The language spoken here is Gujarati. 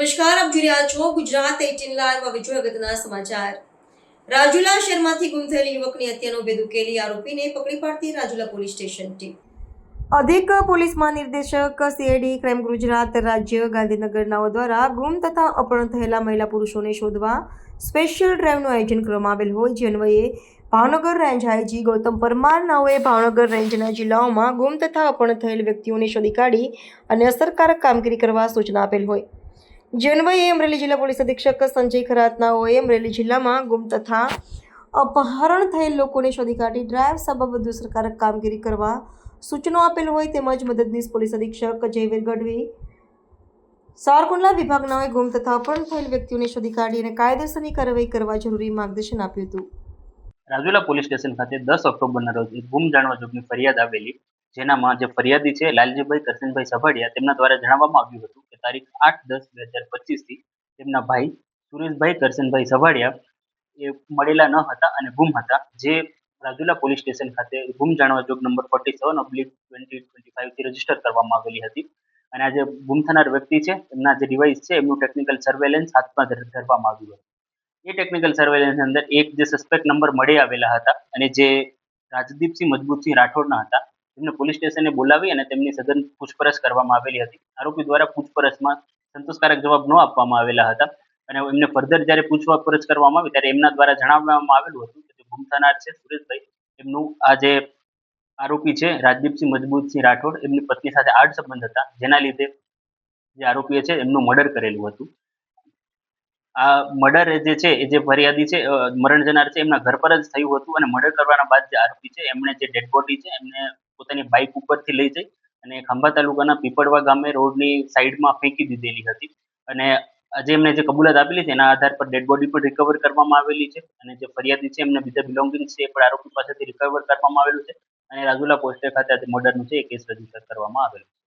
નમસ્કાર, આપ જોઈ રહ્યા છો ગુજરાત 18 લાઈવ. હવે જોઈએ અગત્યના સમાચાર. રાજુલા શહેરમાંથી ગુમ થયેલી યુવકની હત્યાનો ભેદ ઉકેલી આરોપીને પકડી પાડતી રાજુલા પોલીસ સ્ટેશન ટીમ. અધિક પોલીસ મહાનિર્દેશક સીએડી ક્રાઇમ ગુજરાત રાજ્ય ગાંધીનગરનાઓ દ્વારા ગુમ તથા અપહરણ થયેલા મહિલા પુરુષોને શોધવા સ્પેશિયલ ડ્રાઈવનું આયોજન કરવામાં આવેલ હોય. જે અન્વયે ભાવનગર રેન્જ આઈજી ગૌતમ પરમાર નાઓએ ભાવનગર રેન્જના જિલ્લાઓમાં ગુમ તથા અપહરણ થયેલ વ્યક્તિઓને શોધી કાઢી અને અસરકારક કામગીરી કરવા સૂચના આપેલ હોય. જે અમરેલી જિલ્લા પોલીસ અધિક્ષક સંજય ખરાતનાઓએ અમરેલી જિલ્લામાં ગુમ તથા અપહરણ થયેલ લોકોને શોધી કાઢી ડ્રાઈવ સબબ અસરકારક કામગીરી કરવા સૂચનો આપેલ હોય તેમજ મદદનીશ પોલીસ અધિક્ષક જયવીર ગઢવી, સારકુંડલા વિભાગનાઓએ ગુમ તથા અપહરણ થયેલ વ્યક્તિઓને શોધી કાઢી અને કાયદેસરની કાર્યવાહી કરવા જરૂરી માર્ગદર્શન આપ્યું હતું. રાજુલા પોલીસ સ્ટેશન ખાતે દસ ઓક્ટોબરના રોજ એક ગુમ જાણવા જોગની ફરિયાદ આવેલી, જેનામાં જે ફરિયાદી છે લાલજીભાઈ કરશનભાઈ સભાડિયા, તેમના દ્વારા જણાવવામાં આવ્યું હતું તારીખ આઠ દસ બે હજાર પચીસથી તેમના ભાઈ સુરેશભાઈ કરશનભાઈ સભાડિયા એ મળેલા ન હતા અને ગુમ હતા. જે રાજુલા પોલીસ સ્ટેશન ખાતે ગુમ જાણવા જોગ number forty seven oblique twenty twenty ફાઇવથી register કરવામાં આવેલી હતી. અને આ જે ગુમ થનાર વ્યક્તિ છે, એમના જે ડિવાઇસ છે, એમનું ટેકનિકલ સર્વેલન્સ હાથમાં ધરવામાં આવ્યું હતું. એ ટેકનિકલ સર્વેલન્સ અંદર એક જે સસ્પેક્ટ નંબર મળી આવેલા હતા અને જે રાજદીપસિંહ મજબૂતસિંહ રાઠોડના હતા તેમને પોલીસ સ્ટેશને બોલાવી અને તેમની સઘન પૂછપરછ કરવામાં આવેલી હતી. આરોપી દ્વારા પૂછપરછમાં સંતોષકારક જવાબ ન આપવામાં આવેલા હતા અને એમને ફર્ધર જ્યારે પૂછપરછ કરવામાં આવી ત્યારે એમના દ્વારા જણાવવામાં આવેલું હતું કે ગુમ થનાર છે સુરેશભાઈ. એમનું આ જે આરોપી છે રાજદીપસિંહ મજબૂતસિંહ રાઠોડ, એમની પત્ની સાથે આડ સંબંધ હતા, જેના લીધે જે આરોપીએ છે એમનું મર્ડર કરેલું હતું. આ મર્ડર જે છે, એ જે ફરિયાદી છે મરણ જનાર છે, એમના ઘર પર જ થયું હતું અને મર્ડર કરવાના બાદ જે આરોપી છે, એમણે જે ડેડ બોડી છે, એમને પોતાની બાઇક ઉપરથી લઈ જઈ અને ખંભા તાલુકાના પીપળવા ગામે રોડની સાઈડમાં ફેંકી દીધેલી હતી. અને આજે એમને જે કબૂલાત આપેલી છે, એના આધાર પર ડેડ બોડી પણ રિકવર કરવામાં આવેલી છે અને જે ફરિયાદી છે, એમને બીજા બિલોંગિંગ છે એ પણ આરોપી પાસેથી રિકવર કરવામાં આવેલું છે. અને રાજુલા પોસ્ટે ખાતે આજે મર્ડરનું છે, એ કેસ રજિસ્ટર કરવામાં આવેલું છે.